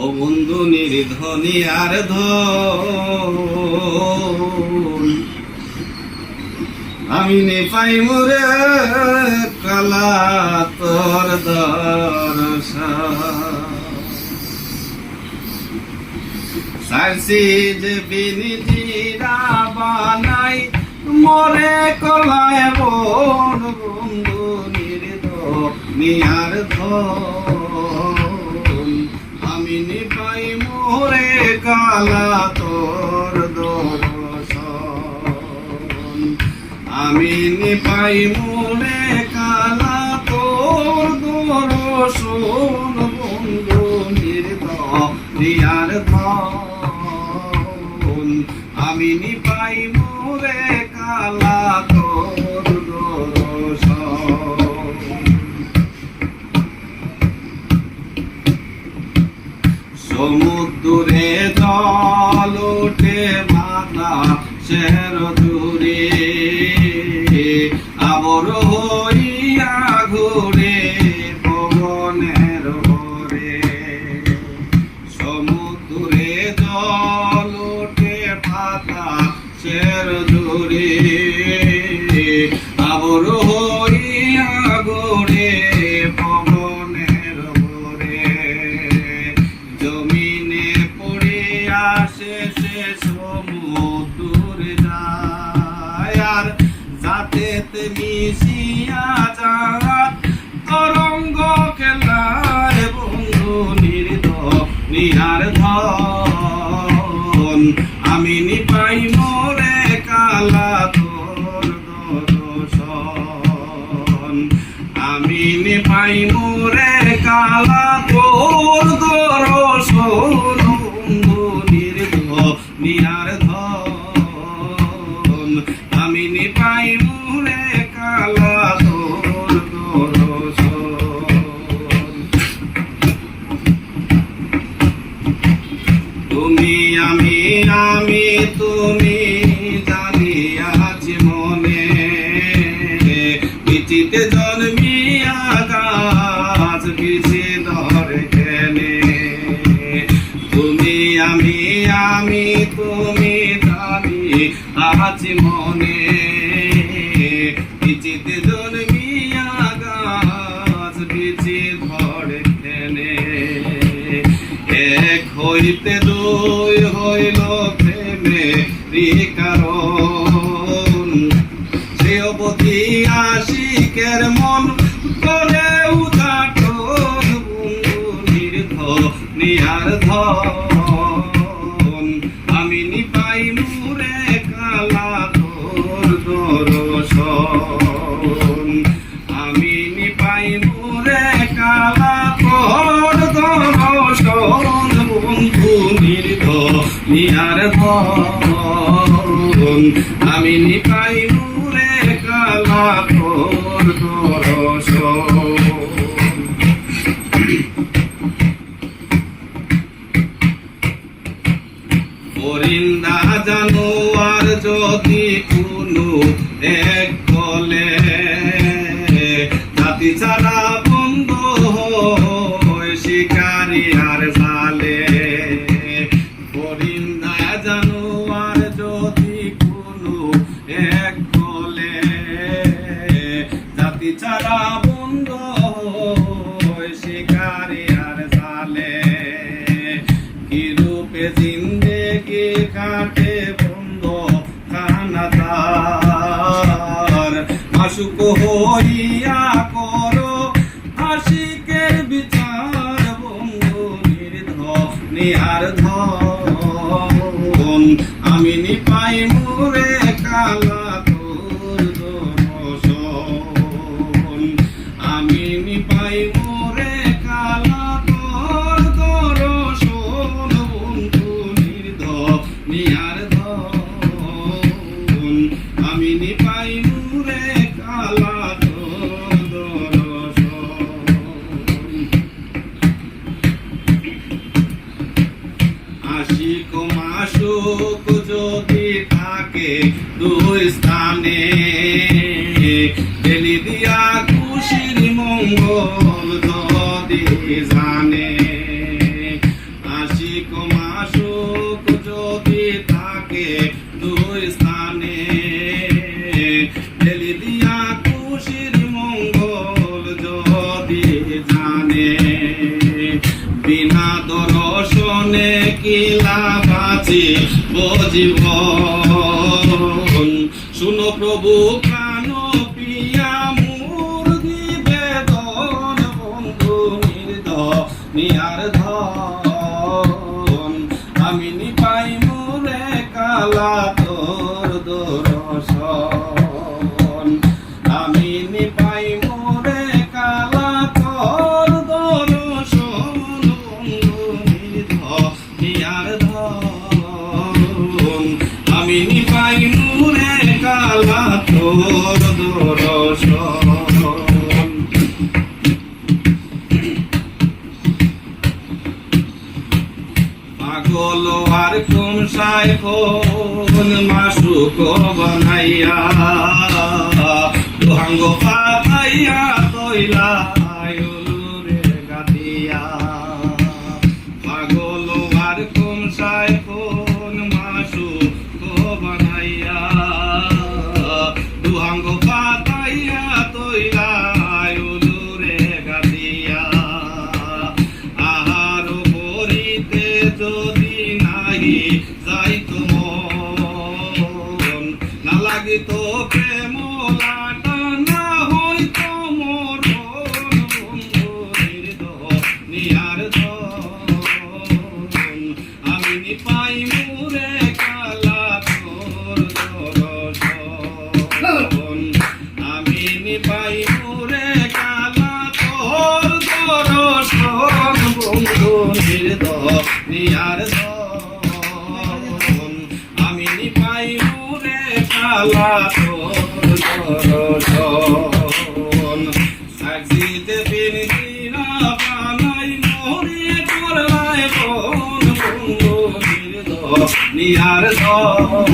ও বন্ধু নির্ধনী আর ধন আমি নে পাই মোরে কালা তোর যে বিনিজিরা বানাই, মরে কলায় বন বন্ধু নির্দ নিয়ার ধন আমি নিপাই মোরে কালা তোর দর্শন। আমি নিপাই মোরে কালা তোর দর্শন, বন্ধু নির্দ নিয়ার ধন। আমি নিপাই সমুদ্রে জল ওঠে মাতা শের দূরে আবর হইয়া ঘুরে মিশিয়া যায় তরঙ্গ খেলার বন্ধু নির্দ নিহার ধন। আমি নিপাই মোরে কালা তোর দর্শন। আমি নিপাই মোরে কালা তোর দর্শন। বন্ধু নির্দ নিহার ধন। আমি নিপাই মোরে তুমি আমি আমি, তুমি জানিয়াছি মনে। পিচিতে জন্মিয়া গাছ পিছে ধরে কেনে। তুমি আমি আমি জানি আছি মনে। পিচিতে জন্মিয়া গাছ পিছে ধরে খেনে। এক হইতে দুই হইল প্রেমে কারণ সে অবধি আশিকের মন করে ধন আমি নিপাই মুরে কালা তোর দর্শন পরিন্দা জানোয়ার যদি কোনো এক বলে, জাতি ছাড়া বন্ধ হয় রূপে জিন্দেগি কাটে বন্ধ খানাদার মাসুক হইয়া করো আশিকের বিচার, বন্ধু নির্ধ নিহার ধন। আমি নিপাই মুরে মাসিক মাসুক যদি থাকে দুই স্থানে। বেলি দিয়া খুশির মঙ্গল যদি জানে। মাসিক মাসুক যদি থাকে দুই স্থানে। বেলি দিয়া খুশির মঙ্গল যদি জানে। বিনা দর্শনে কি লাভ আছে? বজিব শুনো প্রভু সাইফোন মাসুক বানাইয়া তুহাঙ্গ পাইয়া তৈলা গো নিয়ার দন আমি নি রে কালা তোর সাজিতে বিনতি না বানাই মোরে করলাই বন বন্ধু নিয়ার দন